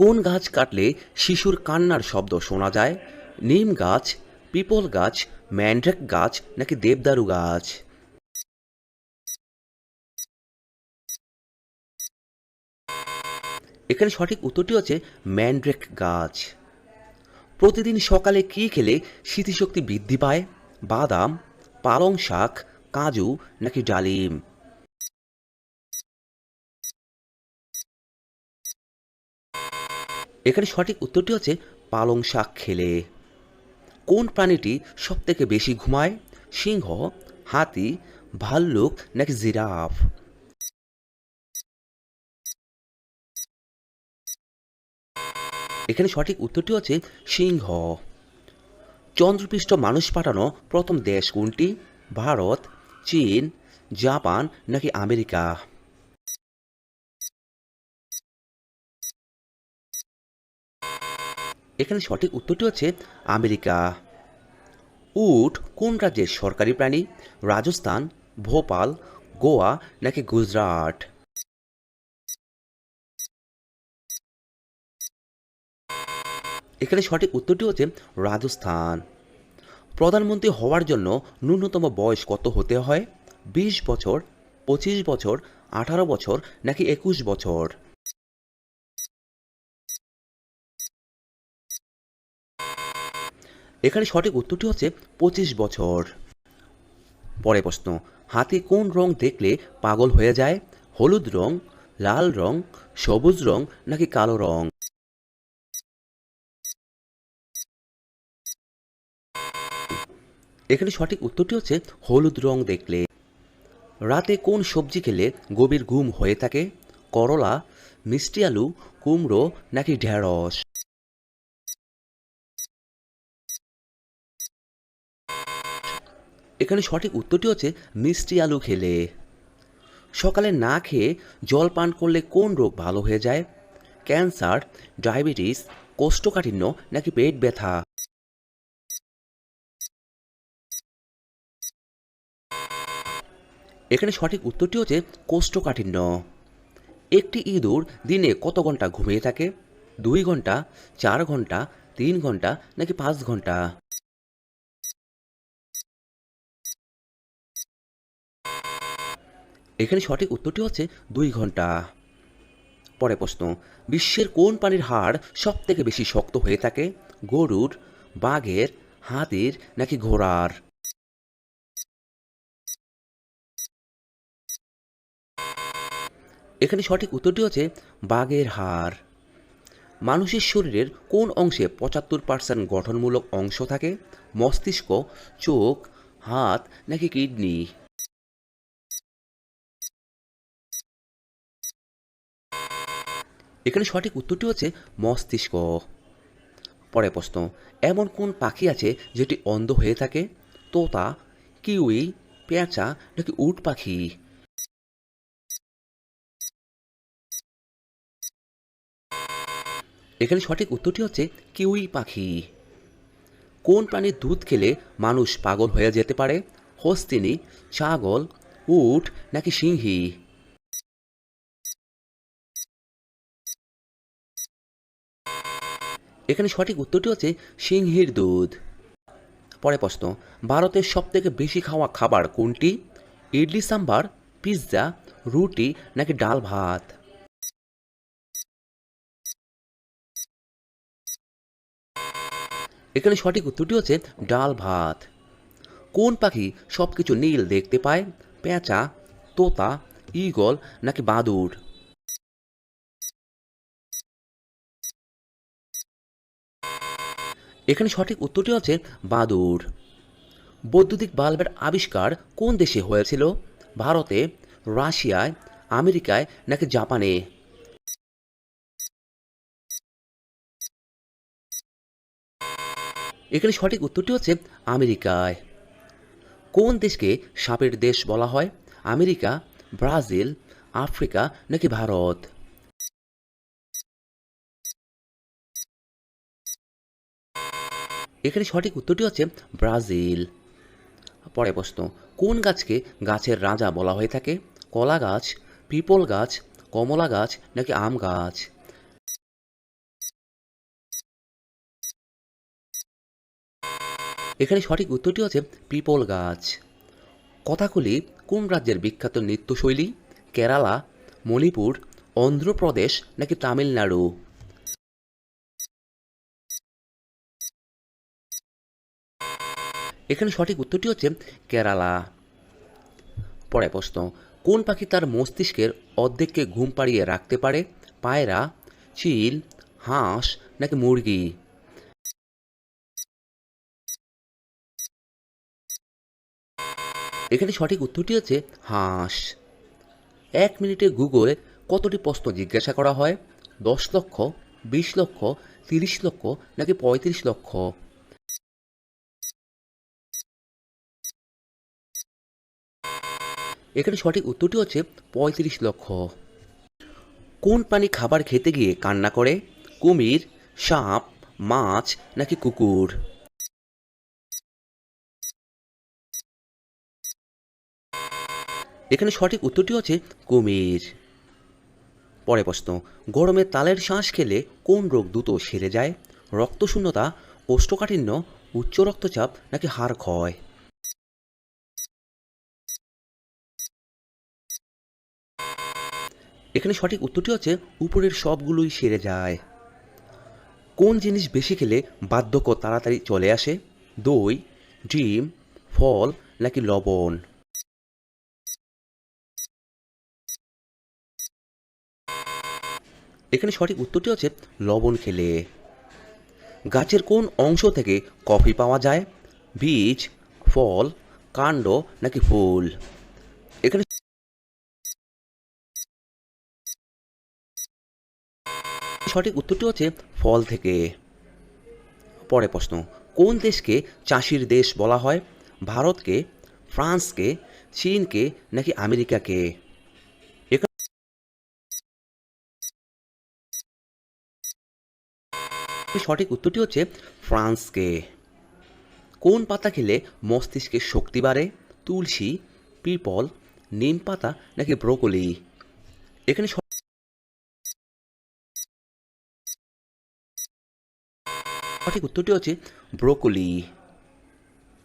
কোন গাছ কাটলে শিশুর কান্নার শব্দ শোনা যায়? নিম গাছ, পিপল গাছ, ম্যান্ড্রেক গাছ নাকি দেবদারু গাছ? এখানে সঠিক উত্তরটি হচ্ছে ম্যান্ড্রেক গাছ। প্রতিদিন সকালে কী খেলে স্মৃতিশক্তি বৃদ্ধি পায়? বাদাম, পালং শাক, কাজু নাকি ডালিম? এখানে সঠিক উত্তরটি হচ্ছে পালং শাক খেলে। কোন প্রাণীটি সবথেকে বেশি ঘুমায়? সিংহ, হাতি, ভাল্লুক নাকি জিরাফ? এখানে সঠিক উত্তরটি হচ্ছে সিংহ। চন্দ্রপৃষ্ঠ মানুষ পাঠানো প্রথম দেশ কোনটি? ভারত, চীন, জাপান নাকি আমেরিকা? এখানে সঠিক উত্তরটি হচ্ছে আমেরিকা। উট কোন রাজ্যের সরকারি প্রাণী? রাজস্থান, ভোপাল, গোয়া নাকি গুজরাট? এখানে সঠিক উত্তরটি হচ্ছে রাজস্থান। প্রধানমন্ত্রী হওয়ার জন্য ন্যূনতম বয়স কত হতে হয়? বিশ বছর, পঁচিশ বছর, আঠারো বছর নাকি একুশ বছর? এখানে সঠিক উত্তরটি হচ্ছে পঁচিশ বছর। পরে প্রশ্ন, হাতি কোন রং দেখলে পাগল হয়ে যায়? হলুদ রং, লাল রং, সবুজ রং নাকি কালো রং? এখানে সঠিক উত্তরটি হচ্ছে হলুদ রং দেখলে। রাতে কোন সবজি খেলে গভীর ঘুম হয়ে থাকে? করলা, মিষ্টি আলু, কুমড়ো নাকি ঢেঁড়স? এখানে সঠিক উত্তরটি হচ্ছে মিষ্টি আলু খেলে। সকালে না খেয়ে জল পান করলে কোন রোগ ভালো হয়ে যায়? ক্যান্সার, ডায়াবেটিস, কোষ্ঠকাঠিন্য নাকি পেট ব্যথা? এখানে সঠিক উত্তরটি হচ্ছে কোষ্ঠকাঠিন্য। একটি ইঁদুর দিনে কত ঘণ্টা ঘুমিয়ে থাকে? দুই ঘণ্টা, চার ঘণ্টা, তিন ঘণ্টা নাকি পাঁচ ঘণ্টা? এখানে সঠিক উত্তরটি হচ্ছে দুই ঘণ্টা। পরে প্রশ্ন, বিশ্বের কোন প্রাণীর হাড় সব থেকে বেশি শক্ত হয়ে থাকে? গরুর, বাঘের, হাতির নাকি ঘোড়ার? এখানে সঠিক উত্তরটি হচ্ছে বাঘের হাড়। মানুষের শরীরের কোন অংশে পঁচাত্তর পার্সেন্ট গঠনমূলক অংশ থাকে? মস্তিষ্ক, চোখ, হাত নাকি কিডনি? এখানে সঠিক উত্তরটি হচ্ছে মস্তিষ্ক। পরে প্রশ্ন, এমন কোন পাখি আছে যেটি অন্ধ হয়ে থাকে? তোতা, কিউই, পেঁচা নাকি উট পাখি? এখানে সঠিক উত্তরটি হচ্ছে কিউই পাখি। কোন প্রাণীর দুধ খেলে মানুষ পাগল হয়ে যেতে পারে? হস্তিনী, ছাগল, উট নাকি সিংহী? এখানে সঠিক উত্তরটি হচ্ছে সিংহীর দুধ। পরে প্রশ্ন, ভারতের সবথেকে বেশি খাওয়া খাবার কোনটি? ইডলি, সাম্বার, পিৎজা, রুটি নাকি ডাল ভাত? এখানে সঠিক উত্তরটি হচ্ছে ডাল ভাত। কোন পাখি সব কিছু নীল দেখতে পায়? পেঁচা, তোতা, ঈগল নাকি বাদুড়? এখানে সঠিক উত্তরটি হচ্ছে বাদুড়। বৈদ্যুতিক বাল্বের আবিষ্কার কোন দেশে হয়েছিল? ভারতে, রাশিয়ায়, আমেরিকায় নাকি জাপানে? এখানে সঠিক উত্তরটি হচ্ছে আমেরিকায়। কোন দেশকে সাপের দেশ বলা হয়? আমেরিকা, ব্রাজিল, আফ্রিকা নাকি ভারত? এখানে সঠিক উত্তরটি হচ্ছে ব্রাজিল। পরে প্রশ্ন, কোন গাছকে গাছের রাজা বলা হয়ে থাকে? কলা গাছ, পিপল গাছ, কমলা গাছ নাকি আম গাছ? এখানে সঠিক উত্তরটি হচ্ছে পিপল গাছ। কথাকলি কোন রাজ্যের বিখ্যাত নৃত্যশৈলী? কেরালা, মণিপুর, অন্ধ্রপ্রদেশ নাকি তামিলনাড়ু? এখানে সঠিক উত্তরটি হচ্ছে কেরালা। পরে প্রশ্ন, কোন পাখি তার মস্তিষ্কের অর্ধেককে ঘুম পাড়িয়ে রাখতে পারে? পায়রা, চিল, হাঁস নাকি মুরগি? এখানে সঠিক উত্তরটি হচ্ছে হাঁস। এক মিনিটে গুগলে কতটি প্রশ্ন জিজ্ঞাসা করা হয়? দশ লক্ষ, বিশ লক্ষ, তিরিশ লক্ষ নাকি পঁয়ত্রিশ লক্ষ? এখানে সঠিক উত্তরটি হচ্ছে পঁয়ত্রিশ লক্ষ। কোন প্রাণী খাবার খেতে গিয়ে কান্না করে? কুমির, সাপ, মাছ নাকি কুকুর? এখানে সঠিক উত্তরটি হচ্ছে কুমির। পরে প্রশ্ন, গরমে তালের শ্বাস খেলে কোন রোগ দ্রুত সেরে যায়? রক্তশূন্যতা, কোষ্ঠকাঠিন্য, উচ্চ রক্তচাপ নাকি হাড় ক্ষয়? এখানে সঠিক উত্তরটি হচ্ছে, উপরের সবগুলোই সেরে যায়। কোন জিনিস বেশি খেলে বার্ধক্য তাড়াতাড়ি চলে আসে? দই, ডিম, ফল নাকি লবণ? এখানে সঠিক উত্তরটি হচ্ছে, লবণ খেলে। গাছের কোন অংশ থেকে কফি পাওয়া যায়? বীজ, ফল, কাণ্ড নাকি ফুল? সঠিক উত্তরটি হচ্ছে ফল থেকে। পরে প্রশ্ন, কোন দেশকে চাষির দেশ বলা হয়? ভারতকে, ফ্রান্সকে, চীনকে নাকি আমেরিকাকে? সঠিক উত্তরটি হচ্ছে ফ্রান্সকে। কোন পাতা খেলে মস্তিষ্কের শক্তি বাড়ে? তুলসী, পিপল, নিম পাতা নাকি ব্রোকলি? এখানে সঠিক উত্তরটি হচ্ছে ব্রোকলি।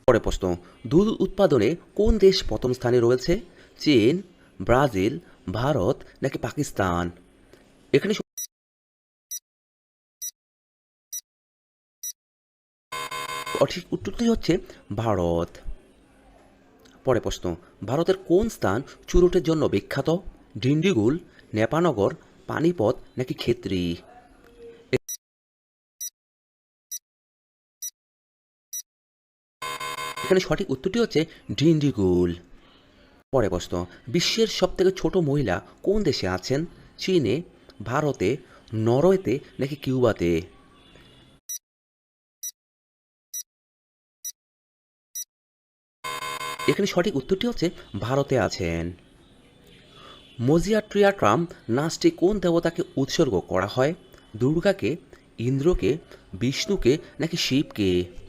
পরে প্রশ্ন, দুধ উৎপাদনে কোন দেশ প্রথম স্থানে রয়েছে? চীন, ব্রাজিল, ভারত নাকি পাকিস্তান? এখানে সঠিক উত্তরটি হচ্ছে ভারত। পরে প্রশ্ন, ভারতের কোন স্থান চুরুটের জন্য বিখ্যাত? ডিন্ডিগুল নেপানগর পানিপথ নাকি ক্ষেত্রী? এখানে সঠিক উত্তরটি হচ্ছে ডিন্ডিগুল। পরে প্রশ্ন, বিশ্বের সবথেকে ছোট মহিলা কোন দেশে আছেন? চীনে, ভারতে, নরওয়েতে নাকি কিউবাতে? এখানে সঠিক উত্তরটি হচ্ছে ভারতে আছেন। মজিয়াট্রিয়াট্রাম নাচটি কোন দেবতাকে উৎসর্গ করা হয়? দুর্গাকে, ইন্দ্রকে, বিষ্ণুকে নাকি শিবকে?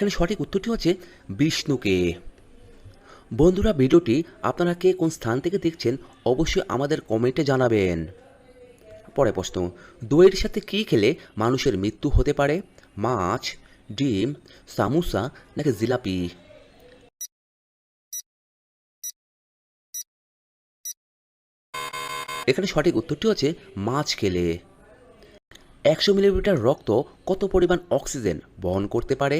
এখানে সঠিক উত্তরটি হচ্ছে বিষ্ণুকে। বন্ধুরা, ভিডিওটি আপনারা কে কোন স্থান থেকে দেখছেন অবশ্যই আমাদের কমেন্টে জানাবেন। পরে প্রশ্ন, দইয়ের সাথে কী খেলে মানুষের মৃত্যু হতে পারে? মাছ, ডিম, সামুসা নাকি জিলাপি? এখানে সঠিক উত্তরটি হচ্ছে মাছ খেলে। একশো মিলিমিটার রক্ত কত পরিমাণ অক্সিজেন বহন করতে পারে?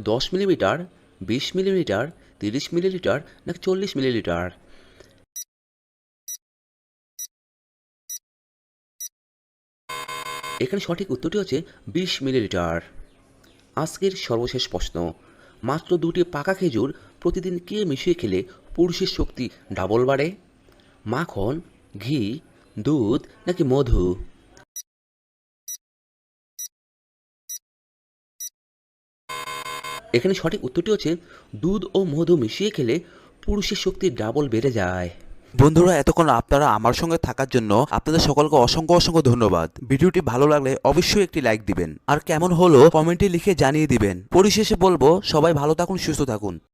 দশ মিলিমিটার, বিশ মিলিমিটার, তিরিশ মিলিলিটার, নাকি চল্লিশ মিলিলিটার? এখানে সঠিক উত্তরটি হচ্ছে বিশ মিলিলিটার। আজকের সর্বশেষ প্রশ্ন, মাত্র দুটি পাকা খেজুর প্রতিদিন কে মিশিয়ে খেলে পুরুষের শক্তি ডাবল বাড়ে? মাখন, ঘি, দুধ, নাকি মধু? এখানে সঠিক উত্তরটি হচ্ছে দুধ ও মধু মিশিয়ে খেলে পুরুষের শক্তি ডাবল বেড়ে যায়। বন্ধুরা, এতক্ষণ আপনারা আমার সঙ্গে থাকার জন্য আপনাদের সকলকে অসংখ্য অসংখ্য ধন্যবাদ। ভিডিওটি ভালো লাগলে অবশ্যই একটি লাইক দিবেন। আর কেমন হলো কমেন্টে লিখে জানিয়ে দিবেন। পরিশেষে বলব, সবাই ভালো থাকুন, সুস্থ থাকুন।